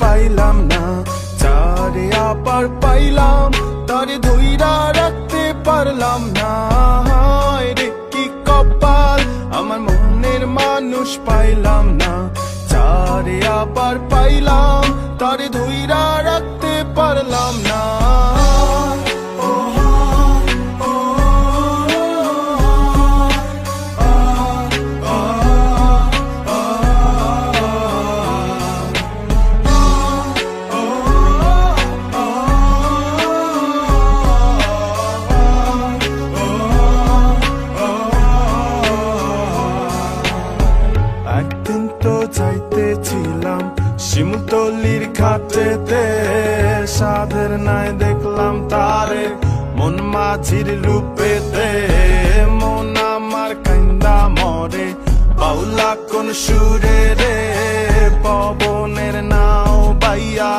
পাইলাম না যারে আবার পাইলাম, তারে ধৈরা রাখতে পারলাম না। রে, কি কপাল, আমার মনের মানুষ পাইলাম না। যারে আবার পাইলাম, তারে ধৈরা রাখতে পারলাম না। শিমুতলির ঘাটেতে সাধের নাই দেখলাম তারে। মন মাঝির রূপেতে, মন আমার কান্দা মরে। বাউলা কোন সুরে রে, পবনের নাও বাইয়া।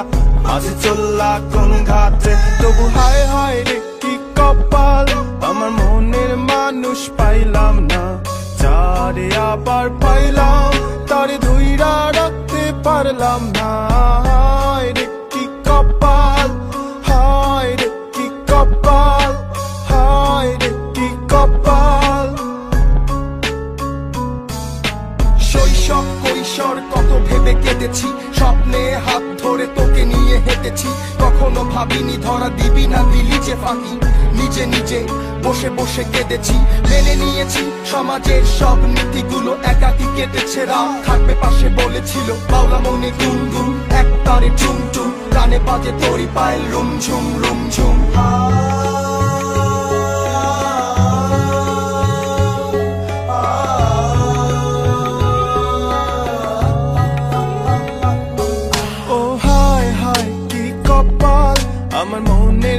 আজ চল্লা কোন ঘাটে, তবু হায় হায় রে কি কপাল। আমার মনের মানুষ পাইলাম না, যারে আবার পাইলাম, তারে ধুইরা পারলাম না। রে কি কপাল কৈশোর কত ভেবে কেটেছি স্বপ্নে হাত ধরে তোকে নিয়ে হেঁটেছি। কখনো ভাবিনি ধরা দিবি না, দিলি যে ফাঁকি। নিজে নিজে বসে বসে কেঁদেছি। মেনে নিয়েছি সমাজের সব নীতিগুলো একাকি কেটেছে। রাত থাকবে পাশে বলেছিল, বাউলা মনে গুনগুন এক তারে চুম চুম কানে বাজে তরি পায় রুম ঝুম রুম ঝুম। ও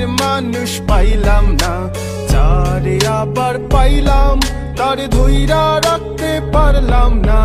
মানুষ পাইলাম না। যারে আবার পাইলাম তার ধৈরা রাখতে পারলাম না।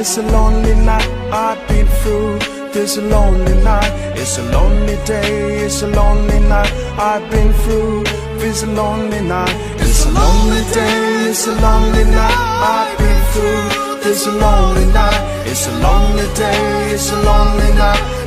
It's a lonely night. I've been through this a lonely night. It's a lonely day, it's a lonely night. I've been through this a lonely night. It's a lonely day, it's a lonely night. I've been through this a lonely night. It's a lonely day, it's a lonely night.